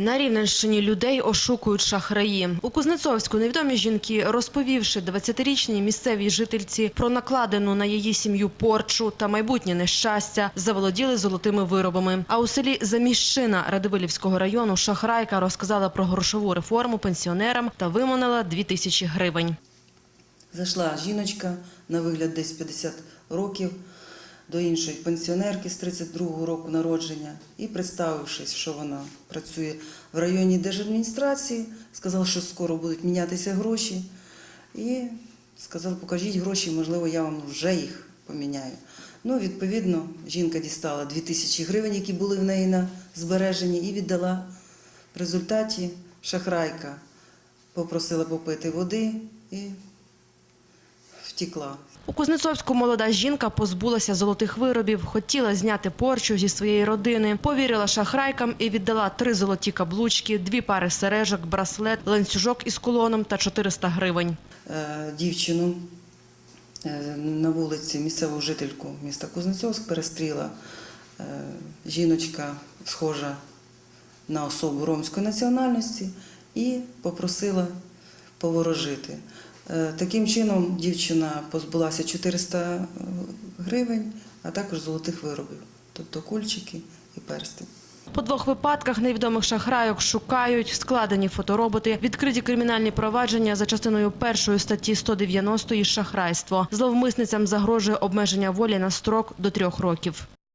На Рівненщині людей ошукують шахраї. У Кузнецовську невідомі жінки, розповівши 20-річній місцевій жительці про накладену на її сім'ю порчу та майбутнє нещастя, заволоділи золотими виробами. А у селі Заміщина Радивилівського району шахрайка розказала про грошову реформу пенсіонерам та виманила 2 тисячі гривень. Зайшла жіночка на вигляд десь 50 років до іншої пенсіонерки з 32-го року народження і, представившись, що вона працює в районній держадміністрації, сказала, що скоро будуть мінятися гроші. І сказала, покажіть гроші, можливо, я вам вже їх поміняю. Ну, відповідно, жінка дістала 2 тисячі гривень, які були в неї на збереженні, і віддала. В результаті шахрайка попросила попити води і втекла. У Кузнецовську молода жінка позбулася золотих виробів, хотіла зняти порчу зі своєї родини, повірила шахрайкам і віддала три золоті каблучки, дві пари сережок, браслет, ланцюжок із кулоном та 400 гривень. Е, дівчину е, на вулиці місцеву жительку міста Кузнецовськ перестріла е, жіночка, схожа на особу ромської національності, і попросила поворожити. Е, Таким чином дівчина позбулася 400 гривень, а також золотих виробів, тобто кульчики і перстень. По двох випадках невідомих шахрайок шукають, складені фотороботи, відкриті кримінальні провадження за частиною першої статті 190 «Шахрайство». Зловмисницям загрожує обмеження волі на строк до трьох років.